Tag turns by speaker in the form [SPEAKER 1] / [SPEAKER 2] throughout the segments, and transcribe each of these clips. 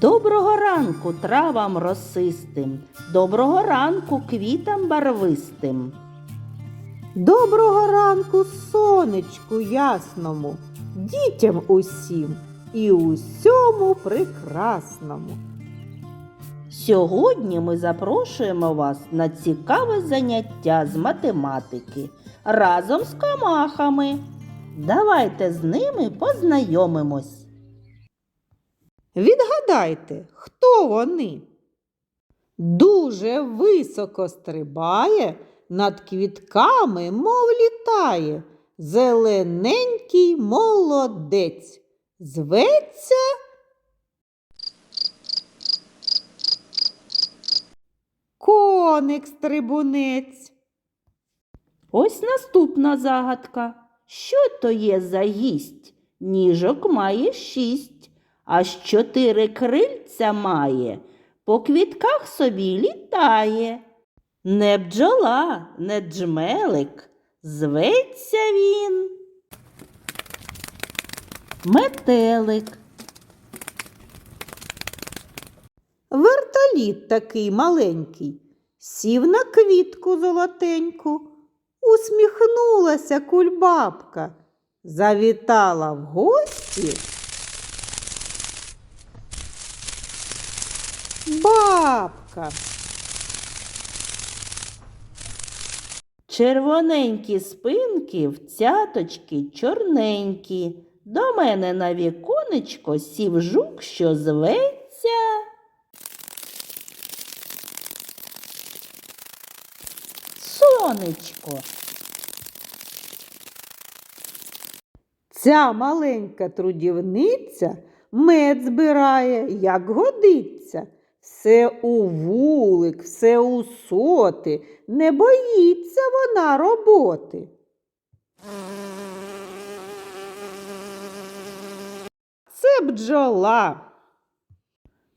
[SPEAKER 1] Доброго ранку травам росистим, доброго ранку квітам барвистим.
[SPEAKER 2] Доброго ранку, сонечку ясному, дітям усім і усьому прекрасному.
[SPEAKER 1] Сьогодні ми запрошуємо вас на цікаве заняття з математики разом з комахами. Давайте з ними познайомимось.
[SPEAKER 2] Відгадайте, хто вони? Дуже високо стрибає, над квітками, мов літає. Зелененький молодець. Зветься коник стрибунець.
[SPEAKER 1] Ось наступна загадка. Що то є за гість? Ніжок має шість, аж чотири крильця має, по квітках собі літає. Не бджола, не джмелик, зветься він. Метелик.
[SPEAKER 2] Вертоліт такий маленький, сів на квітку золотеньку, усміхнулася кульбабка, завітала в гості. Бабка.
[SPEAKER 1] Червоненькі спинки, в цяточки чорненькі. До мене на віконечко сів жук, що зветься. Сонечко.
[SPEAKER 2] Ця маленька трудівниця мед збирає, як годиться. Все у вулик, все у соти, не боїться вона роботи. Це бджола.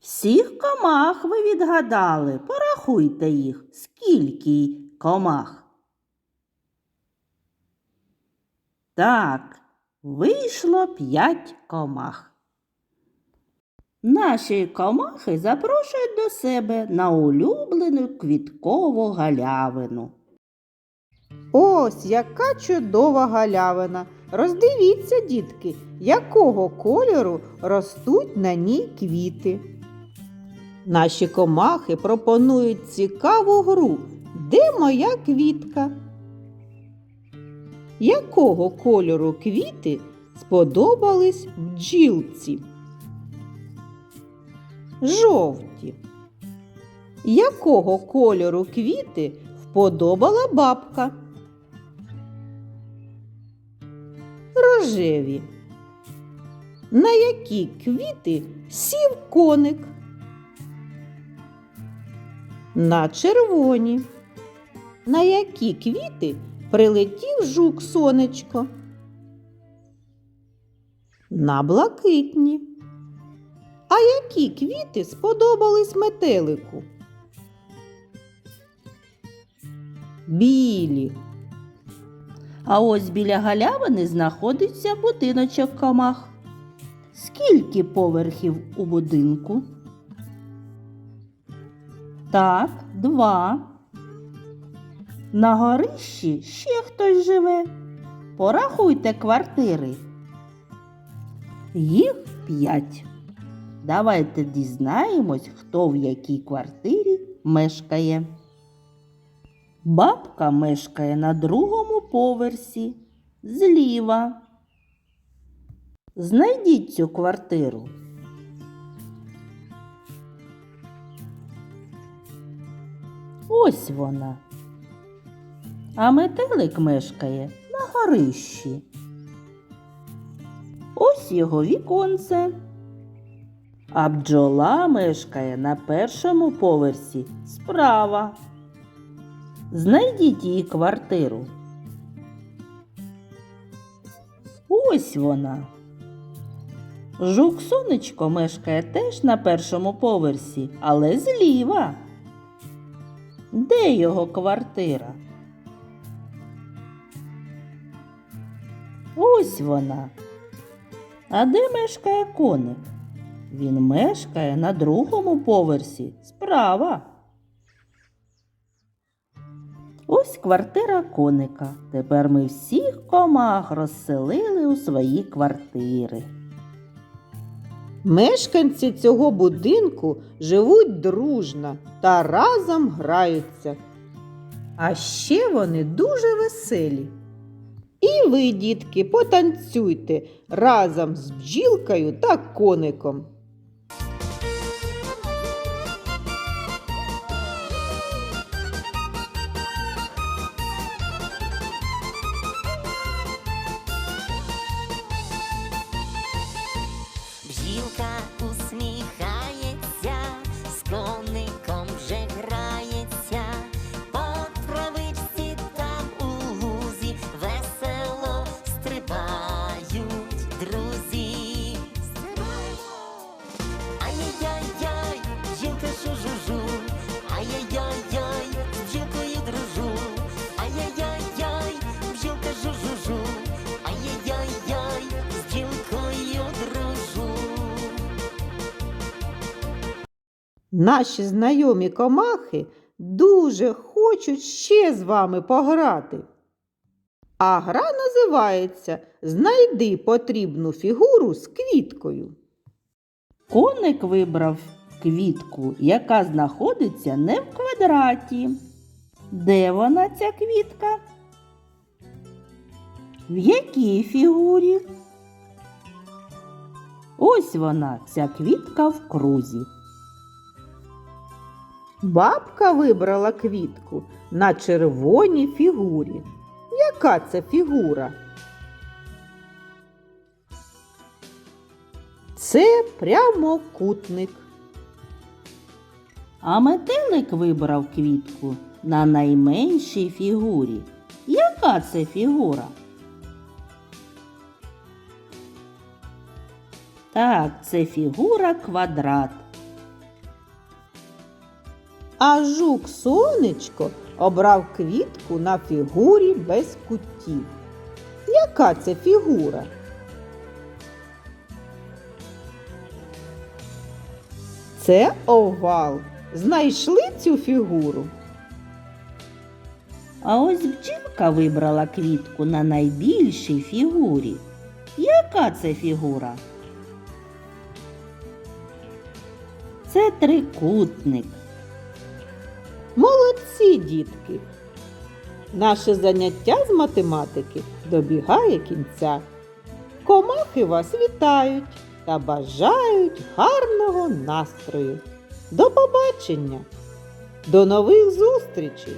[SPEAKER 1] Всіх комах ви відгадали. Порахуйте їх. Скільки комах? Так, вийшло п'ять комах. Наші комахи запрошують до себе на улюблену квіткову галявину.
[SPEAKER 2] Ось яка чудова галявина. Роздивіться, дітки, якого кольору ростуть на ній квіти. Наші комахи пропонують цікаву гру. Де моя квітка? Якого кольору квіти сподобались бджілці? Жовті. Якого кольору квіти вподобала бабка? Рожеві. На які квіти сів коник? На червоні. На які квіти прилетів жук сонечко? На блакитні. А які квіти сподобались метелику? Білі.
[SPEAKER 1] А ось біля галявини знаходиться будиночок комах. Скільки поверхів у будинку? Так, два. На горищі ще хтось живе. Порахуйте квартири. Їх п'ять. Давайте дізнаємось, хто в якій квартирі мешкає. Бабка мешкає на другому поверсі, зліва. Знайдіть цю квартиру. Ось вона. А метелик мешкає на горищі. Ось його віконце. А бджола мешкає на першому поверсі справа. Знайдіть її квартиру. Ось вона. Жук сонечко мешкає теж на першому поверсі, але зліва. Де його квартира? Ось вона. А де мешкає коник? Він мешкає на другому поверсі справа. Ось квартира коника. Тепер ми всіх комах розселили у свої квартири.
[SPEAKER 2] Мешканці цього будинку живуть дружно та разом граються. А ще вони дуже веселі. І ви, дітки, потанцюйте разом з бджілкою та коником. Наші знайомі комахи дуже хочуть ще з вами пограти. А гра називається Знайди потрібну фігуру з квіткою.
[SPEAKER 1] Коник вибрав квітку, яка знаходиться не в квадраті. Де вона ця квітка? В якій фігурі? Ось вона, ця квітка в крузі.
[SPEAKER 2] Бабка вибрала квітку на червоній фігурі. Яка це фігура? Це прямокутник.
[SPEAKER 1] А метелик вибрав квітку на найменшій фігурі. Яка це фігура? Так, це фігура квадрат.
[SPEAKER 2] А жук сонечко обрав квітку на фігурі без кутів. Яка це фігура? Це овал. Знайшли цю фігуру?
[SPEAKER 1] А ось бджілка вибрала квітку на найбільшій фігурі. Яка це фігура? Це трикутник.
[SPEAKER 2] Молодці, дітки! Наше заняття з математики добігає кінця. Комахи вас вітають та бажають гарного настрою. До побачення! До нових зустрічей!